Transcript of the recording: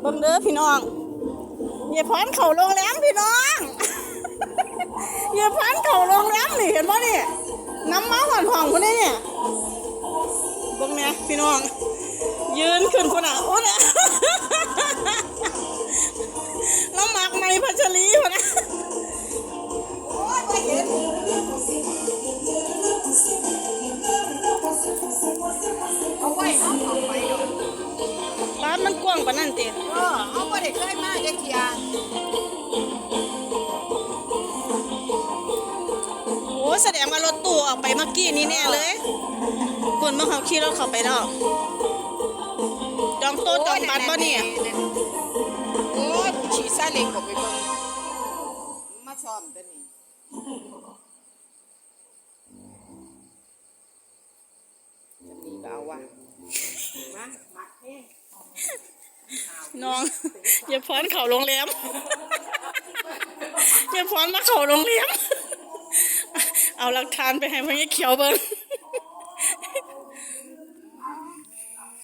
เบิ่งเด้อพี่น้องอย่าพันเข่าโรงแรมพี่น้องอย่าพันเข่าโรงแรมนี่เห็นป่ะนี่น้ำมาหอนห่องคนนี้เนี่ยเบิ่งเนี่ยพี่น้อง ยืนขึ้นคนอะโอ้เนี่ยน้ำหมักไหมพัชรี มันกว้างปานนั่นติเออเอาบ่ได้เคยมาจักเที่ยโอ้แสดงว่ารถตู้ออกไปเมื่อกี้นี่แน่เลยคนเมื่อเขาขี่รถเข้าไปแล้วจองโต๊ะจองบัตรป่ะเนี่ยโอ้ยขี่ซาเล้งก็ไปเบิ่งมาซ้อมตัวนี้จะมีก็เอาว่ะมามาเฮ้ น้อง อย่าพรเข่าโรงแรมอย่าพรมาเข่าโรงแรมเอาหลักฐานไปให้พญาเขียวเบิ้ง